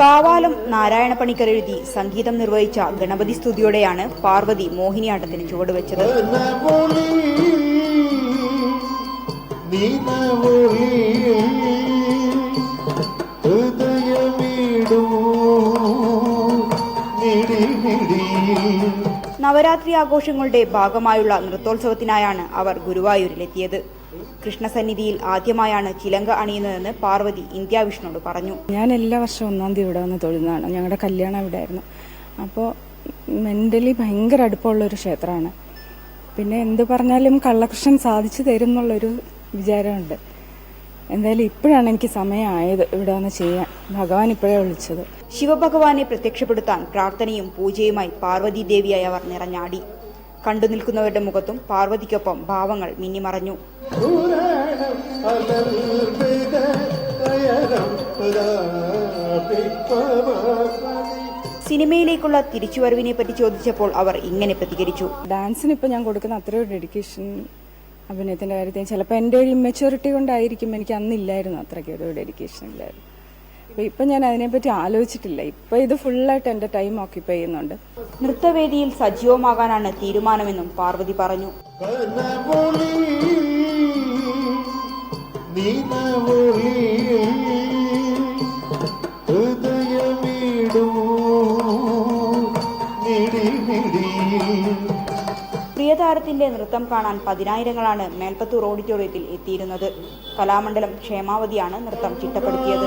കാവാലം നാരായണ പണിക്കർ എഴുതി സംഗീതം നിർവഹിച്ച ഗണപതി സ്തുതിയോടെയാണ് പാർവതി മോഹിനിയാട്ടത്തിന് ചുവടുവെച്ചത്. നവരാത്രി ആഘോഷങ്ങളുടെ ഭാഗമായുള്ള നൃത്തോത്സവത്തിനായാണ് അവർ ഗുരുവായൂരിലെത്തിയത്. കൃഷ്ണസന്നിധിയിൽ ആദ്യമായാണ് ചിലങ്ക അണിയുന്നതെന്ന് പാർവതി ഇന്ത്യ വിഷ്ണുവോട് പറഞ്ഞു. ഞാൻ എല്ലാ വർഷവും ഒന്നാം തീയതി ഇവിടെ വന്ന് തൊഴുന്നതാണ്. ഞങ്ങളുടെ കല്യാണം ഇവിടെ ആയിരുന്നു. അപ്പോൾ മെന്റലി ഭയങ്കര അടുപ്പമുള്ള ഒരു ക്ഷേത്രമാണ്. പിന്നെ എന്ത് പറഞ്ഞാലും കള്ളകൃഷ്ണൻ സാധിച്ചു തരും എന്നുള്ളൊരു വിചാരമുണ്ട്. എന്തായാലും ഇപ്പോഴാണ് എനിക്ക് സമയമായത് ഇവിടെ വന്ന് ചെയ്യാൻ. ഭഗവാൻ ഇപ്പോഴേ വിളിച്ചത്. ശിവഭഗവാനെ പ്രത്യക്ഷപ്പെടുത്താൻ പ്രാർത്ഥനയും പൂജയുമായി പാർവതി ദേവിയായി അവർ നിറഞ്ഞാടി. കണ്ടു നിൽക്കുന്നവരുടെ മുഖത്തും പാർവതിക്കൊപ്പം ഭാവങ്ങൾ മിന്നിമറഞ്ഞു. സിനിമയിലേക്കുള്ള തിരിച്ചുവരവിനെ പറ്റി ചോദിച്ചപ്പോൾ അവർ ഇങ്ങനെ പ്രതികരിച്ചു. ഡാൻസിന് ഇപ്പം ഞാൻ കൊടുക്കുന്ന അത്രയും ഡെഡിക്കേഷൻ അഭിനയത്തിന്റെ കാര്യത്തിൽ ചിലപ്പോൾ എന്റെ ഒരു ഇമ്മച്യൂരിറ്റി കൊണ്ടായിരിക്കും എനിക്ക് അന്നില്ലായിരുന്നു അത്രയ്ക്ക് ഒരു ഡെഡിക്കേഷൻ ഇല്ലായിരുന്നു. അപ്പോൾ ഇപ്പം ഞാൻ അതിനെപ്പറ്റി ആലോചിച്ചിട്ടില്ല. ഇപ്പം ഇത് ഫുള്ളായിട്ട് എന്റെ ടൈം ഓക്യുപ്പൈ ചെയ്യുന്നുണ്ട്. നൃത്തവേദിയിൽ സജീവമാകാനാണ് തീരുമാനമെന്നും പാർവതി പറഞ്ഞു. പ്രിയതാരത്തിന്റെ നൃത്തം കാണാൻ പതിനായിരങ്ങളാണ് മേൽപ്പത്തൂർ ഓഡിറ്റോറിയത്തിൽ എത്തിയിരുന്നത്. കലാമണ്ഡലം ക്ഷേമാവതിയാണ് നൃത്തം ചിട്ടപ്പെടുത്തിയത്.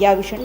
या विषयी